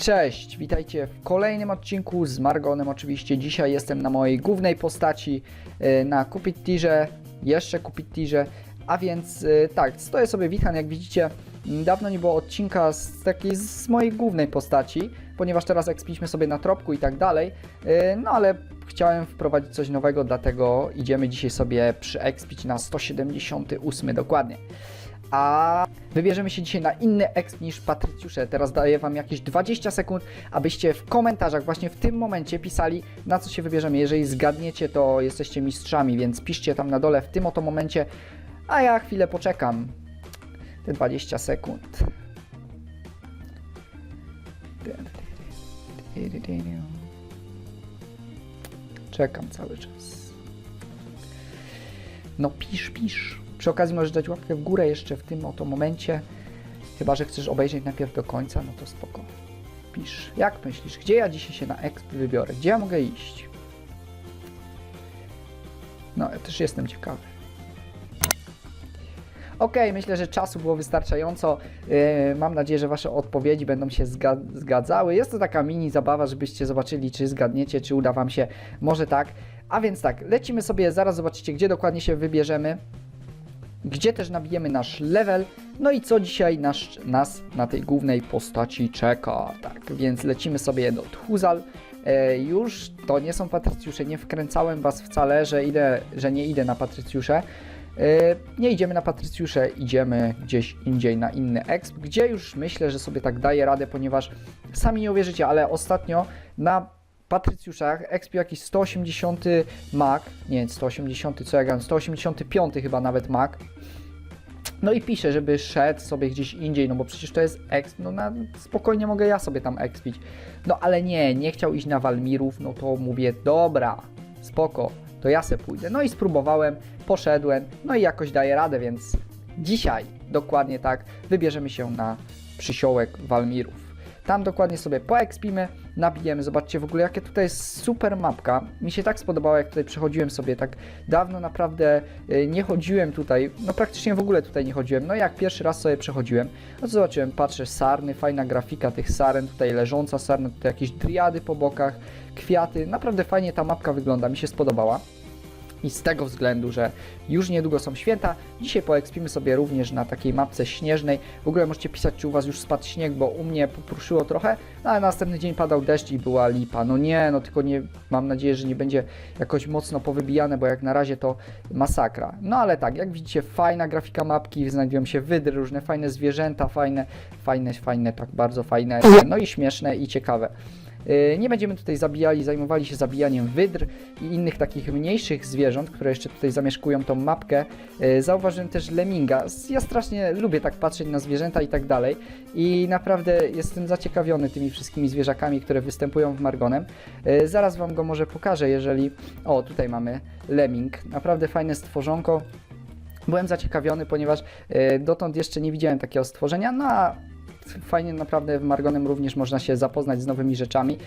Cześć, witajcie w kolejnym odcinku z Margonem oczywiście. Dzisiaj jestem na mojej głównej postaci e, na Cupid Tirze, jeszcze Cupid Tirze, a więc e, tak, stoję sobie Wichan, jak widzicie, dawno nie było odcinka z takiej z mojej głównej postaci, ponieważ teraz ekspiliśmy sobie na tropku i tak dalej, e, no ale chciałem wprowadzić coś nowego, dlatego idziemy dzisiaj sobie przyekspić na 178 dokładnie. A wybierzemy się dzisiaj na inny exp niż Patrycjusze. Teraz daję Wam jakieś 20 sekund, abyście w komentarzach właśnie w tym momencie pisali, na co się wybierzemy. Jeżeli zgadniecie, to jesteście mistrzami, więc piszcie tam na dole w tym oto momencie, a ja chwilę poczekam. Te 20 sekund. Czekam cały czas. No pisz, pisz. Przy okazji możesz dać łapkę w górę jeszcze w tym oto momencie. Chyba, że chcesz obejrzeć najpierw do końca, no to spoko. Pisz. Jak myślisz, gdzie ja dzisiaj się na exp wybiorę? Gdzie ja mogę iść? No, ja też jestem ciekawy. Okej, myślę, że czasu było wystarczająco. Yy, mam nadzieję, że Wasze odpowiedzi będą się zga- zgadzały. Jest to taka mini zabawa, żebyście zobaczyli, czy zgadniecie, czy uda Wam się. Może tak. A więc tak, lecimy sobie, zaraz zobaczycie, gdzie dokładnie się wybierzemy gdzie też nabijemy nasz level, no i co dzisiaj nasz, nas na tej głównej postaci czeka. Tak, więc lecimy sobie do Tchuzal. E, już to nie są Patrycjusze, nie wkręcałem Was wcale, że, idę, że nie idę na Patrycjusze. E, nie idziemy na Patrycjusze, idziemy gdzieś indziej na inny exp, gdzie już myślę, że sobie tak daję radę, ponieważ sami nie uwierzycie, ale ostatnio na Patrycjuszach, expił jakiś 180 Mac, nie 180, co ja gram, 185 chyba nawet Mac. No i pisze, żeby szedł sobie gdzieś indziej, no bo przecież to jest exp, no na, spokojnie mogę ja sobie tam expić. No ale nie, nie chciał iść na Walmirów, no to mówię, dobra, spoko, to ja se pójdę. No i spróbowałem, poszedłem, no i jakoś daję radę, więc dzisiaj, dokładnie tak, wybierzemy się na przysiołek Walmirów. Tam dokładnie sobie poekspimy, nabijemy. Zobaczcie w ogóle, jakie tutaj jest super mapka. Mi się tak spodobało, jak tutaj przechodziłem sobie. Tak dawno naprawdę y, nie chodziłem tutaj. No praktycznie w ogóle tutaj nie chodziłem. No jak pierwszy raz sobie przechodziłem, no to zobaczyłem, patrzę, sarny, fajna grafika tych saren. Tutaj leżąca sarna, tutaj jakieś driady po bokach, kwiaty. Naprawdę fajnie ta mapka wygląda, mi się spodobała. I z tego względu, że już niedługo są święta, dzisiaj poekspimy sobie również na takiej mapce śnieżnej. W ogóle możecie pisać, czy u Was już spadł śnieg, bo u mnie popruszyło trochę, no ale następny dzień padał deszcz i była lipa. No nie, no tylko nie, mam nadzieję, że nie będzie jakoś mocno powybijane, bo jak na razie to masakra. No ale tak, jak widzicie, fajna grafika mapki, znajdują się wydry, różne fajne zwierzęta, fajne, fajne, fajne, tak bardzo fajne, no i śmieszne i ciekawe. Yy, Nie będziemy tutaj zabijali, zajmowali się zabijaniem wydr i innych takich mniejszych zwierząt, które jeszcze tutaj zamieszkują tą mapkę. Yy, Zauważyłem też leminga. Ja strasznie lubię tak patrzeć na zwierzęta i tak dalej i naprawdę jestem zaciekawiony tymi wszystkimi zwierzakami, które występują w Margonem. Yy, Zaraz Wam go może pokażę, jeżeli... O, tutaj mamy lemming. Naprawdę fajne stworzonko. Byłem zaciekawiony, ponieważ dotąd jeszcze nie widziałem takiego stworzenia, no a fajnie naprawdę w Margonem również można się zapoznać z nowymi rzeczami.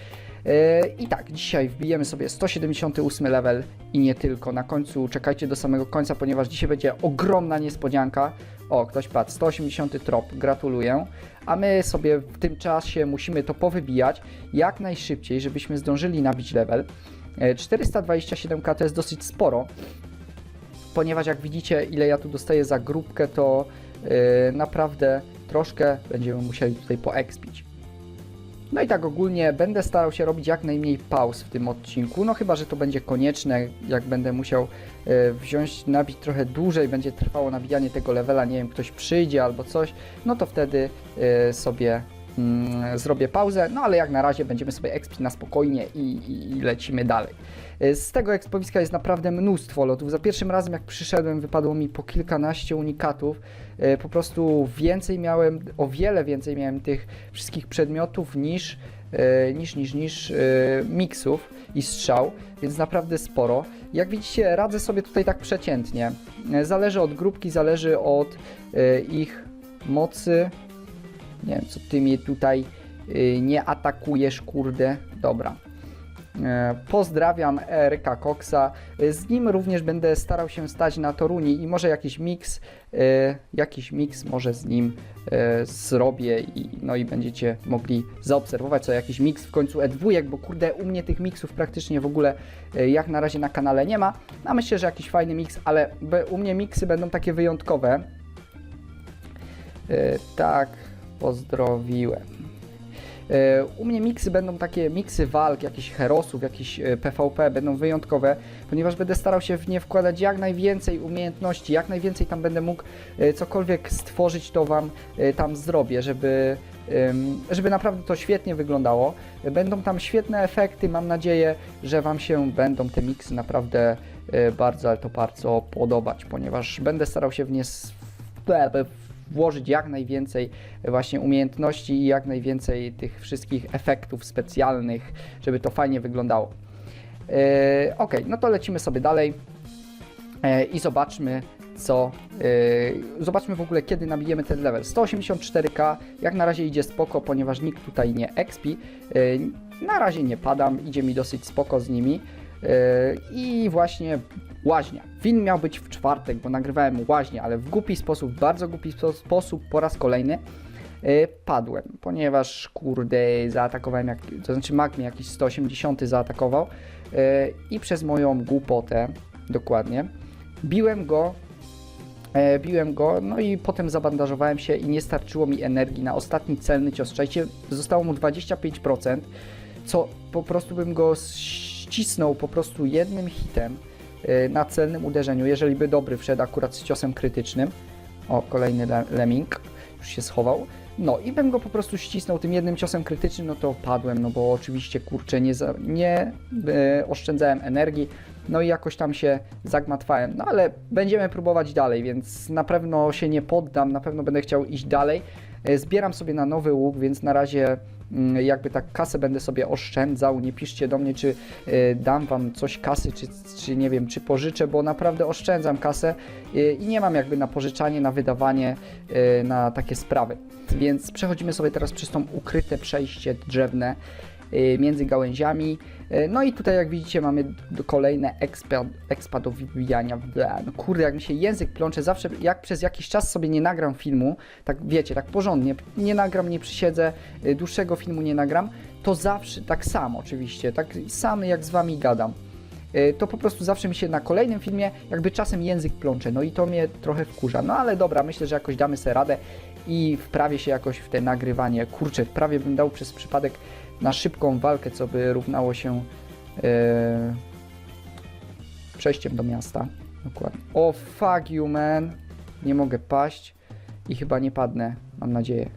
Yy, I tak, dzisiaj wbijemy sobie 178 level i nie tylko. Na końcu czekajcie do samego końca, ponieważ dzisiaj będzie ogromna niespodzianka. O, ktoś padł, 180 trop, gratuluję. A my sobie w tym czasie musimy to powybijać jak najszybciej, żebyśmy zdążyli nabić level. Yy, 427k to jest dosyć sporo, ponieważ jak widzicie, ile ja tu dostaję za grupkę, to yy, naprawdę troszkę będziemy musieli tutaj poekspić. No i tak ogólnie będę starał się robić jak najmniej pauz w tym odcinku, no chyba, że to będzie konieczne, jak będę musiał e, wziąć, nabić trochę dłużej, będzie trwało nabijanie tego levela, nie wiem, ktoś przyjdzie albo coś, no to wtedy e, sobie zrobię pauzę, no ale jak na razie będziemy sobie expić na spokojnie i, i, i lecimy dalej. Z tego ekspowiska jest naprawdę mnóstwo lotów. Za pierwszym razem jak przyszedłem wypadło mi po kilkanaście unikatów. E, Po prostu więcej miałem, o wiele więcej miałem tych wszystkich przedmiotów niż, e, niż, niż, niż e, miksów i strzał, więc naprawdę sporo. Jak widzicie radzę sobie tutaj tak przeciętnie. Zależy od grupki, zależy od ich mocy. Nie wiem, co ty mnie tutaj y, nie atakujesz, kurde. Dobra. E, Pozdrawiam Eryka Coxa. Z nim również będę starał się stać na Toruni i może jakiś miks, e, jakiś miks może z nim e, zrobię i no i będziecie mogli zaobserwować co jakiś miks w końcu E2, bo kurde u mnie tych miksów praktycznie w ogóle e, jak na razie na kanale nie ma. A myślę, że jakiś fajny miks, ale u mnie miksy będą takie wyjątkowe. Tak, pozdrowiłem. E, U mnie miksy będą takie miksy walk, jakichś herosów, jakichś e, PvP, będą wyjątkowe, ponieważ będę starał się w nie wkładać jak najwięcej umiejętności, jak najwięcej tam będę mógł e, cokolwiek stworzyć, to Wam e, tam zrobię, żeby, żeby naprawdę to świetnie wyglądało. E, Będą tam świetne efekty, mam nadzieję, że Wam się będą te miksy naprawdę e, bardzo, ale to bardzo podobać, ponieważ będę starał się w nie włożyć jak najwięcej właśnie umiejętności i jak najwięcej tych wszystkich efektów specjalnych, żeby to fajnie wyglądało. E, ok, no to lecimy sobie dalej e, i zobaczmy co, e, zobaczmy w ogóle kiedy nabijemy ten level. 184k, jak na razie idzie spoko, ponieważ nikt tutaj nie expi. E, na razie nie padam, idzie mi dosyć spoko z nimi. E, I właśnie łaźnia. Film miał być w czwartek, bo nagrywałem łaźnię, ale w głupi sposób, bardzo głupi spo- sposób po raz kolejny e, padłem, ponieważ kurde zaatakowałem, jak, to znaczy mag mnie jakiś 180 zaatakował e, i przez moją głupotę, dokładnie, biłem go E, biłem go, no i potem zabandażowałem się i nie starczyło mi energii na ostatni celny cios. Słuchajcie, zostało mu 25%, co po prostu bym go ścisnął po prostu jednym hitem na celnym uderzeniu, jeżeli by dobry wszedł akurat z ciosem krytycznym. O, kolejny le- lemming, już się schował. No i bym go po prostu ścisnął tym jednym ciosem krytycznym, no to padłem, no bo oczywiście kurczę nie, za, nie e, oszczędzałem energii, no i jakoś tam się zagmatwałem. No ale będziemy próbować dalej, więc na pewno się nie poddam, na pewno będę chciał iść dalej. E, Zbieram sobie na nowy łuk, więc na razie jakby tak kasę będę sobie oszczędzał. Nie piszcie do mnie, czy e, dam wam coś kasy, czy, czy nie wiem, czy pożyczę, bo naprawdę oszczędzam kasę e, i nie mam jakby na pożyczanie, na wydawanie, e, na takie sprawy. Więc przechodzimy sobie teraz przez tą ukryte przejście drzewne między gałęziami. Y, No i tutaj jak widzicie mamy kolejne expa, expa do wybijania. No kurde, jak mi się język plącze, zawsze jak przez jakiś czas sobie nie nagram filmu, tak wiecie, tak porządnie, nie nagram, nie przysiedzę, y, dłuższego filmu nie nagram, to zawsze tak samo oczywiście, tak sam jak z wami gadam. Y, To po prostu zawsze mi się na kolejnym filmie jakby czasem język plącze, no i to mnie trochę wkurza. No ale dobra, myślę, że jakoś damy sobie radę i wprawię się jakoś w te nagrywanie. Kurczę, prawie bym dał przez przypadek na szybką walkę, co by równało się e, przejściem do miasta. Dokładnie. O fuck you man. Nie mogę paść i chyba nie padnę, mam nadzieję.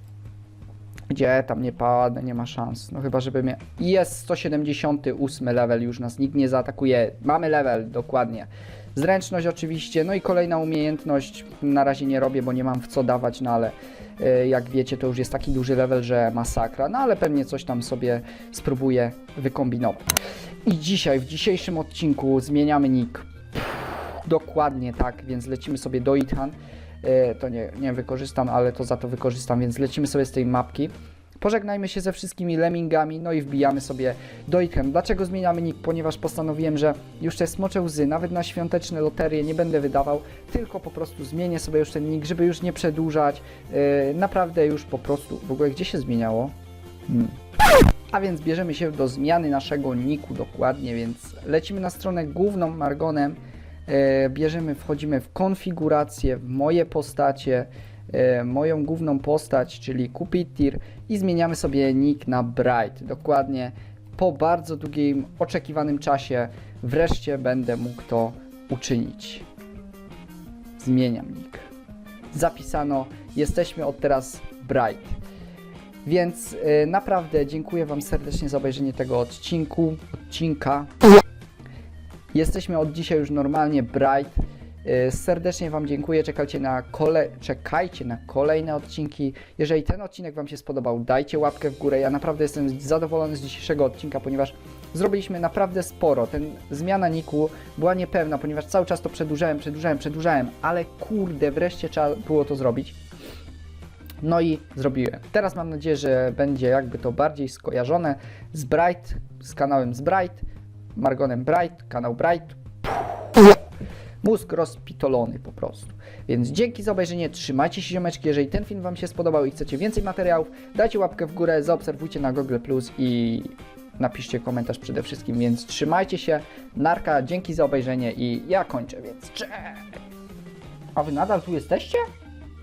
Gdzie tam nie padnę, nie ma szans. No chyba, żeby mnie... Jest 178 level, już nas nikt nie zaatakuje. Mamy level, dokładnie. Zręczność oczywiście, no i kolejna umiejętność. Na razie nie robię, bo nie mam w co dawać, no ale e, jak wiecie, to już jest taki duży level, że masakra. No ale pewnie coś tam sobie spróbuję wykombinować. I dzisiaj, w dzisiejszym odcinku zmieniamy nick. Dokładnie tak, więc lecimy sobie do Ithan. E, To nie, nie wykorzystam, ale to za to wykorzystam, więc lecimy sobie z tej mapki. Pożegnajmy się ze wszystkimi lemmingami, no i wbijamy sobie do Ithan. Dlaczego zmieniamy nick? Ponieważ postanowiłem, że już te smocze łzy, nawet na świąteczne loterie nie będę wydawał, tylko po prostu zmienię sobie już ten nick, żeby już nie przedłużać. E, Naprawdę już po prostu... W ogóle gdzie się zmieniało? Hmm. A więc bierzemy się do zmiany naszego niku dokładnie, więc lecimy na stronę główną Margonem, e, bierzemy, wchodzimy w konfigurację, w moje postacie, moją główną postać, czyli Kupitir i zmieniamy sobie nick na Bright. Dokładnie po bardzo długim, oczekiwanym czasie wreszcie będę mógł to uczynić. Zmieniam nick. Zapisano, jesteśmy od teraz Bright. Więc y, naprawdę dziękuję Wam serdecznie za obejrzenie tego odcinku, odcinka. Jesteśmy od dzisiaj już normalnie Bright. Y, serdecznie Wam dziękuję. Czekajcie na, kole... Czekajcie na kolejne odcinki. Jeżeli ten odcinek Wam się spodobał, dajcie łapkę w górę. Ja naprawdę jestem zadowolony z dzisiejszego odcinka, ponieważ zrobiliśmy naprawdę sporo. Ten zmiana niku była niepewna, ponieważ cały czas to przedłużałem, przedłużałem, przedłużałem, ale kurde, wreszcie trzeba było to zrobić. No i zrobiłem. Teraz mam nadzieję, że będzie jakby to bardziej skojarzone z Bright, z kanałem z Bright. Margonem Bright, kanał Bright. Mózg rozpitolony po prostu. Więc dzięki za obejrzenie, trzymajcie się ziomeczki, jeżeli ten film Wam się spodobał i chcecie więcej materiałów, dajcie łapkę w górę, zaobserwujcie na Google Plus i napiszcie komentarz przede wszystkim, więc trzymajcie się, narka, dzięki za obejrzenie i ja kończę, więc cześć! A Wy nadal tu jesteście?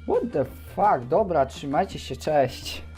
What the fuck, dobra, trzymajcie się, cześć!